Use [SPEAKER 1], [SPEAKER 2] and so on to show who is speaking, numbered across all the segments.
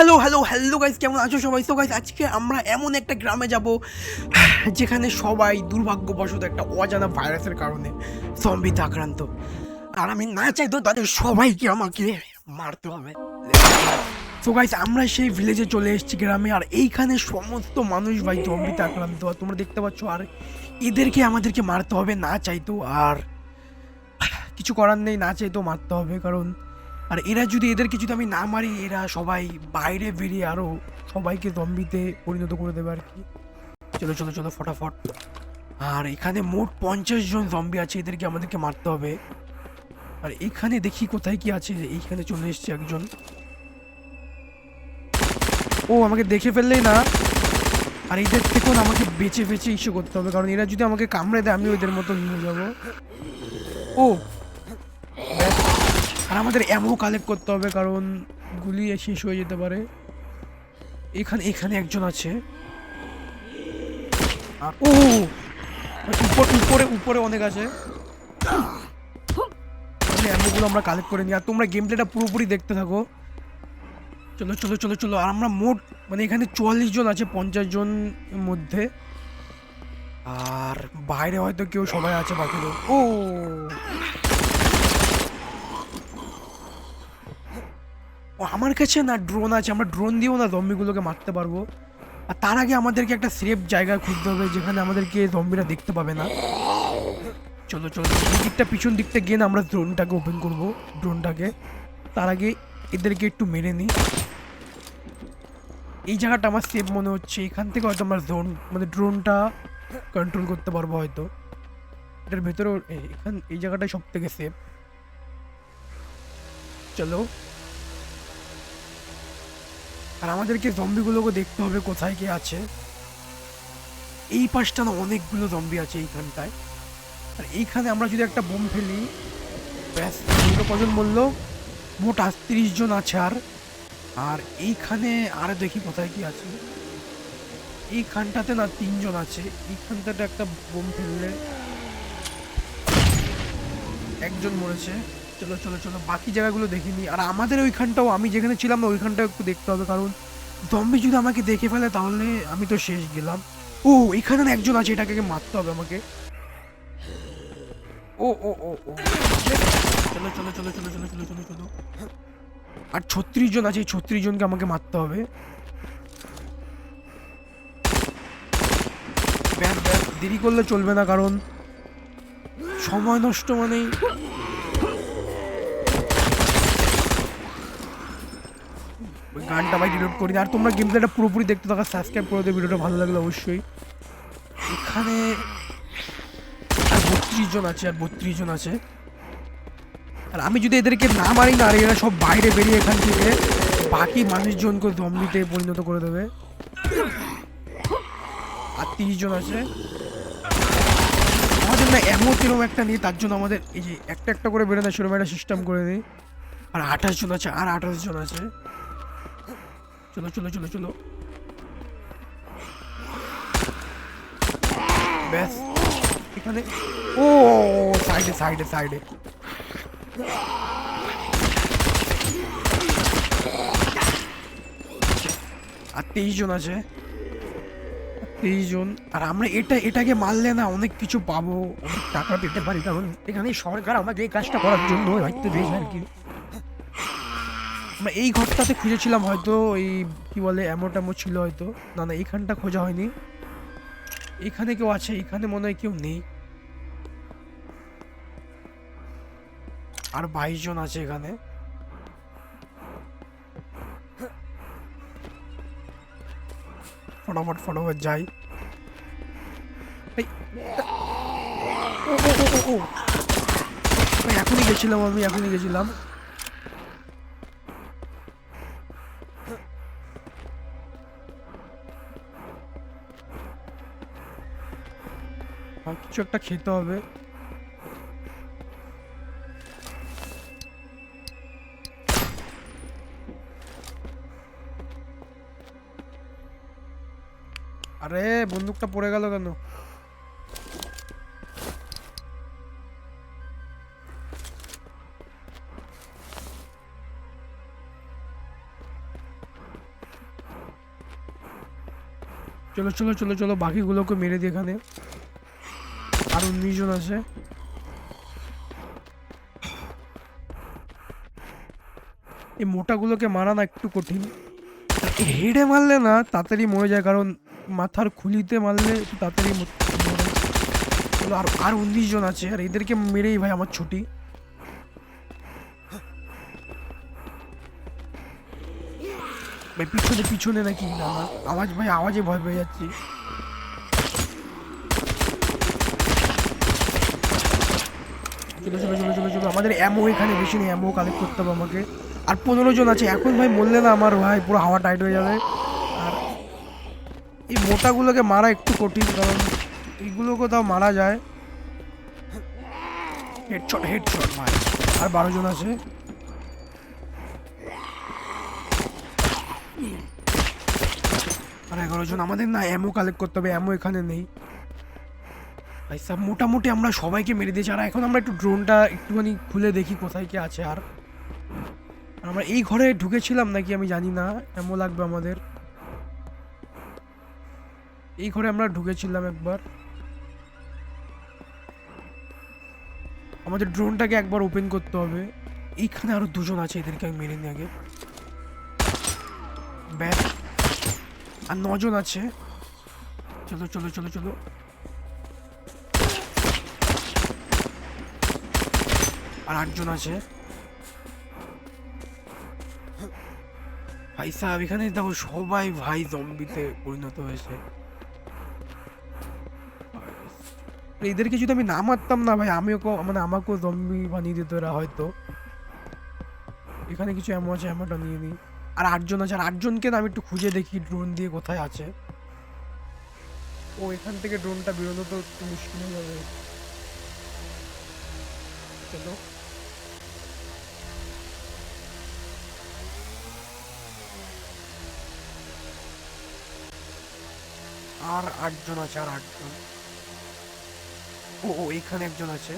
[SPEAKER 1] Hello hello hello guys কেমন আছো সবাই? তো গাইস আজকে আমরা এমন একটা গ্রামে যাব, যেখানে সবাই দুর্ভাগ্যবশত একটা অজানা ভাইরাসের কারণে জম্বিতে আক্রান্ত। আর আমি না চাইতো তাদের সবাইকে আমাকে মারতে হবে। তো গাইস আমরা সেই ভিলেজে চলে এসেছি গ্রামে, আর এইখানে সমস্ত মানুষ ভাই জম্বিতে আক্রান্ত। তোমরা দেখতে পাচ্ছ, আর এদেরকে আমাদেরকে মারতে হবে না চাইতো, আর কিছু করার নেই, না চাইতেও মারতে হবে, কারণ আর এরা যদি এদেরকে যদি আমি না মারি, এরা সবাই বাইরে বেরিয়ে আরও সবাইকে জম্বিতে পরিণত করে দেবে আর কি। চলো চলো চলো, ফটাফট। আর এখানে মোট পঞ্চাশ জন জম্বি আছে, এদেরকে আমাদেরকে মারতে হবে। আর এখানে দেখি কোথায় কি আছে এইখানে চলে এসছে একজন। ও, আমাকে দেখে ফেললেই না। আর এদের থেকেও আমাকে বেঁচে বেঁচে ইস্যু করতে হবে, কারণ এরা যদি আমাকে কামড়ে দেয় আমি ওদের মতো নিয়ে যাব। ও। আর আমাদের অ্যামো কালেক্ট করতে হবে, কারণ গুলি শেষ হয়ে যেতে পারে। এখানে এখানে একজন আছে। ও, উপর, উপরে উপরে অনেক আছে। অ্যামোগুলো আমরা কালেক্ট করে নিই। আর তোমরা গেম প্লেটা পুরোপুরি দেখতে থাকো। চলো চলো চলো চলো। আর আমরা মোট মানে এখানে চুয়াল্লিশ জন আছে, পঞ্চাশ জন মধ্যে। আর বাইরে হয়তো কেউ সবাই আছে বাকি ও! আমার কাছে না ড্রোন আছে, আমরা ড্রোন দিয়েও না জম্বিগুলোকে মারতে পারব। আর তার আগে আমাদেরকে একটা সেফ জায়গা খুঁজতে হবে, যেখানে আমাদেরকে জম্বিরা দেখতে পাবে না। চলো চলো দিকটা পিছন দিকটা গিয়ে না আমরা ড্রোনটাকে ওপেন করব ড্রোনটাকে তার আগে এদেরকে একটু মেরে নিই। এই জায়গাটা আমার সেফ মনে হচ্ছে, এখান থেকে হয়তো আমরা ড্রোন মানে ড্রোনটা কন্ট্রোল করতে পারব হয়তো। এটার ভেতরেও এখান, এই জায়গাটাই সব থেকে সেফ চলো। আর আমাদেরকে জম্বিগুলোকে দেখতে হবে কোথায় কে আছে। এই পাশটা না অনেকগুলো জম্বি আছে এইখানটায়। আর এইখানে আমরা যদি একটা বোম ফেলি, ব্যাস এগুলো কজন বলল, মোট আটত্রিশ জন আছে আর। আর এইখানে আর দেখি কোথায় কি আছে। এইখানটাতে না তিনজন আছে, এইখানটাতে একটা বোম ফেললে একজন মরেছে। চলো চলো চলো, বাকি জায়গাগুলো দেখিনি আর আমাদের ওইখানটাও, আমি যেখানে ছিলাম না, ওইখানটাও একটু দেখতে হবে, কারণ জম্বি যদি আমাকে দেখে ফেলে, তাহলে আমি তো শেষ গেলাম। ও, এখানে একজন আছে, এটাকে মারতে হবে আমাকে। ও ও ও ও। চলো চলো চলো চলো চলো চলো চলো চলো। আর ছত্রিশ জন আছে, এই ছত্রিশ জনকে আমাকে মারতে হবে। দেরি করলে চলবে না, কারণ সময় নষ্ট মানেই গানটা ভাই ডিলিট করি আর তোমরা গেম প্লেটা পুরোপুরি দেখতে থাকা সাবস্ক্রাইব করে দিও, ভিডিওটা ভালো লাগলে অবশ্যই। এখানে আর বত্রিশ জন আছে, আর বত্রিশ জন আছে। আর আমি যদি এদেরকে না মারি না, আর এরা সব বাইরে বেরিয়ে এখান থেকে বাকি মানুষজনকে জম্বিতে পরিণত করে দেবে। আর তিরিশ জন আছে। আমাদের না এমন কীরকম একটা নিয়ে তার জন্য আমাদের এই যে একটা একটা করে বেরোনো সেরকম একটা সিস্টেম করে দিই। আর আঠাশ জন আছে, আর আঠাশ জন আছে। চলো চলো চলো চলো। ব্যাস, এখানে ও, সাইডে সাইডে সাইডে। আর তেইশ জন আছে। তেইশ জন। আর আমরা এটা, এটাকে মারলে না অনেক কিছু পাবো। অনেক টাকা পেতে পারি, কারণ এখানে সরকার আমাকে এই কাজটা করার জন্য হয়তো দিয়েছে আর কি। আমরা এই ঘরটাতে খুঁজেছিলাম হয়তো এই কি বলে এমন টেমো ছিল হয়তো না না এইখানটা খোঁজা হয়নি এখানে কেউ আছে এখানে মনে হয় কেউ নেই আর বাইশ জন আছে এখানে ফটাফট ফটাফট যাই এখনই গেছিলাম আমি এখনই গেছিলাম কিছু একটা খেতে হবে। আরে, বন্দুকটা পড়ে গেল কেন? চলো চলো চলো চলো, বাকিগুলোকে মেরে দিয়ে এখানে। উনিশ জন আছে। এই মোটাগুলোকে মারা না একটু কঠিন। হেডে মারলে না, তাড়াতাড়ি মরে যায়, কারণ মাথার খুলিতে মারলে একটু তাড়াতাড়ি আর আর উনিশ জন আছে, আর এদেরকে মেরেই ভাই আমার ছুটি। ভাই, পিছনে পিছনে নাকি না, আওয়াজ, ভাই, আওয়াজে ভয় পেয়ে যাচ্ছি। চলো চলো চলো চলো চলো। আমাদের অ্যামো এখানে বেশি নেই অ্যামো কালেক্ট করতে হবে আমাকে। আর পনেরো জন আছে। এখন ভাই মরলে না আমার ভাই, পুরো হাওয়া টাইট হয়ে যাবে। আর এই মোটাগুলোকে মারা একটু কঠিন, কারণ এইগুলোকে তাও মারা যায়। হেডশট হেডশট ভাই। আর বারো জন আছে। আর এগারো জন, আমাদের না অ্যামো কালেক্ট করতে হবে অ্যামো এখানে নেই। ভাই সব, মোটামুটি আমরা সবাইকে মেরে দিয়েছি। আর এখন আমরা একটু ড্রোনটা একটুখানি খুলে দেখি কোথায় কি আছে আর। আমরা এই ঘরে ঢুকেছিলাম নাকি আমি জানি না এমন লাগবে আমাদের। এই ঘরে আমরা ঢুকেছিলাম একবার। আমাদের ড্রোনটাকে একবার ওপেন করতে হবে। এইখানে আরও দুজন আছে, এদেরকে আমি মেরে নিই আগে। ব্যাস। আর নজন আছে। চলো চলো চলো চলো। আর আটজন আছে। ভাই সাহেব, এখানে দেখো সবাই ভাই জম্বিতে পরিণত হয়েছে। এদেরকে যদি আমি না মারতাম না ভাই, আমিও মানে আমাকেও জম্বি বানিয়ে দিত এরা হয়তো। এখানে কিছু এমন আছে এমনটা নিয়ে নিই। আর আটজন আছে, আর আটজনকে না আমি একটু খুঁজে দেখি ড্রোন দিয়ে কোথায় আছে। ও, এখান থেকে ড্রোনটা বেরোনো তো একটু মুশকিল হয়ে যাবে। চলো। আর আটজন আছে, আর আটজন ও এখানে একজন আছে।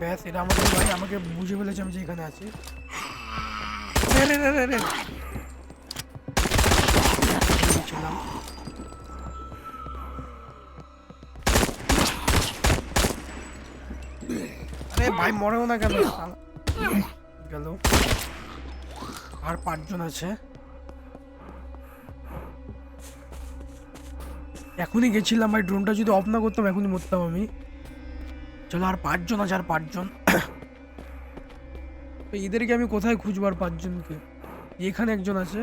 [SPEAKER 1] ব্যাস, এটা আমাকে ভাই, আমাকে বুঝে ফেলেছে আমি যে এখানে আছি। আরে ভাই, মরেও না কেন। গেল। আর পাঁচজন আছে। এখনই গেছিলাম ভাই ড্রোনটা যদি অফ না করতাম, এখনই মরতাম আমি। চলো, আর পাঁচজন আছে, আর পাঁচজন। এদেরকে আমি কোথায় খুঁজবো আর পাঁচজনকে? এখানে একজন আছে।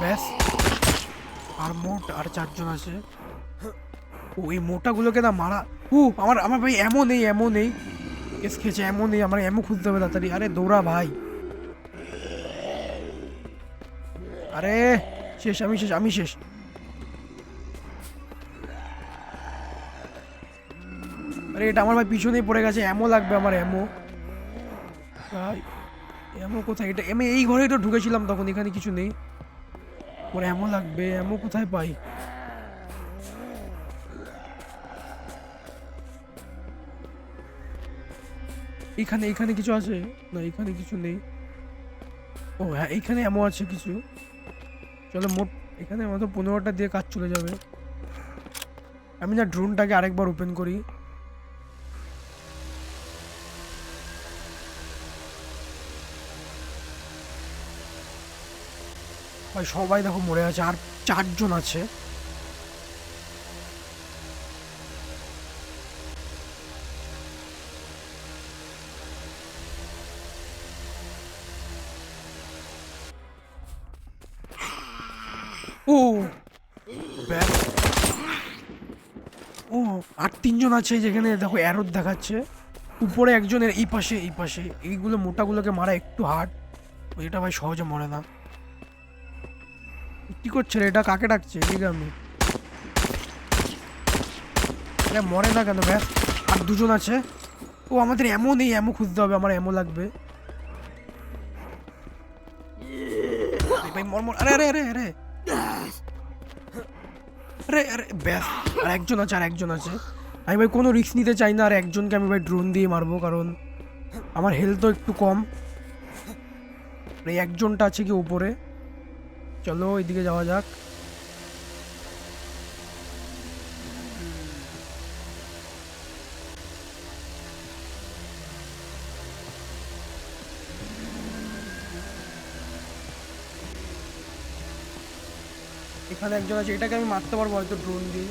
[SPEAKER 1] ব্যাস। আর মোট আর চারজন আছে। ও, এই মোটাগুলোকে না মারা ও আমার আমার ভাই এমন নেই এমন নেই। কেস খেয়েছে এমন নেই, আমার এমন খুঁজতে হবে তাড়াতাড়ি। আরে, দৌড়া ভাই। আরে, শেষ, আমি শেষ আমি শেষ। আরে, এটা আমার ভাই পিছনেই পড়ে গেছে এমো লাগবে আমার এমো ভাই এমো কোথায়? এটা আমি এই ঘরেই তো ঢুকেছিলাম তখন, এখানে কিছু নেই। ওর এমো লাগবে এমো কোথায় পাই? এখানে এখানে কিছু আছে? না, এখানে কিছু নেই। ও হ্যাঁ এইখানে এমন আছে কিছু। চলো মোট এখানে মতো পনেরোটা দিয়ে কাজ চলে যাবে। আমি না ড্রোনটাকে আরেকবার ওপেন করি। সবাই দেখো মরে আছে, আর চারজন আছে। ও, আর তিনজন আছে যেখানে দেখো অ্যারোর দেখাচ্ছে। উপরে একজনের এই পাশে এই পাশে। এইগুলো মোটাগুলোকে মারা একটু হার্ড এটা ভাই সহজে মরে না। কি করছে রে? এটা কাকে ডাকছে? এদিকে আমি। এটা মরে না কেন? ব্যাস। আর দুজন আছে। ও, আমাদের এমন নেই। এমন খুঁজতে হবে। আমার এমন লাগবে। ভাই মর মর। আরে আরে আরে আরে। আরে আরে, ব্যাস, আর একজন আছে, আর একজন আছে। আমি ভাই কোনো রিস্ক নিতে চাই না, আর একজনকে আমি ভাই ড্রোন দিয়ে মারবো, কারণ আমার হেলথও একটু কম। এই একজনটা আছে কি উপরে? চলো এদিকে যাওয়া যাক। এখানে একজন আছে, এটাকে আমি মারতে পারব হয়তো ড্রোন দিয়ে।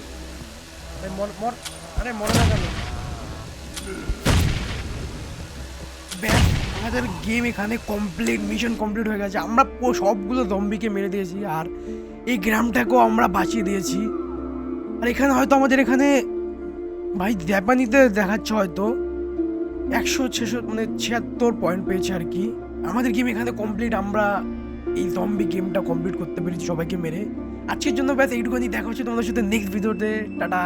[SPEAKER 1] আরে মর আরে মরে না কেন? আমাদের গেম এখানে কমপ্লিট মিশন কমপ্লিট হয়ে গেছে। আমরা সবগুলো দম্বিকে মেরে দিয়েছি, আর এই গ্রামটাকেও আমরা বাঁচিয়ে দিয়েছি। আর এখানে হয়তো আমাদের এখানে, ভাই জাপানিতে দেখাচ্ছে হয়তো। একশো ছেশো মানে ছিয়াত্তর পয়েন্ট পেয়েছে আর কি। আমাদের গেম এখানে কমপ্লিট আমরা এই জম্বি গেমটা কমপ্লিট করতে পেরেছি সবাইকে মেরে। আজকের জন্য ব্যাস এইটুকুনি। দেখা হচ্ছে তোমাদের সাথে নেক্সট ভিডিওতে টাটা।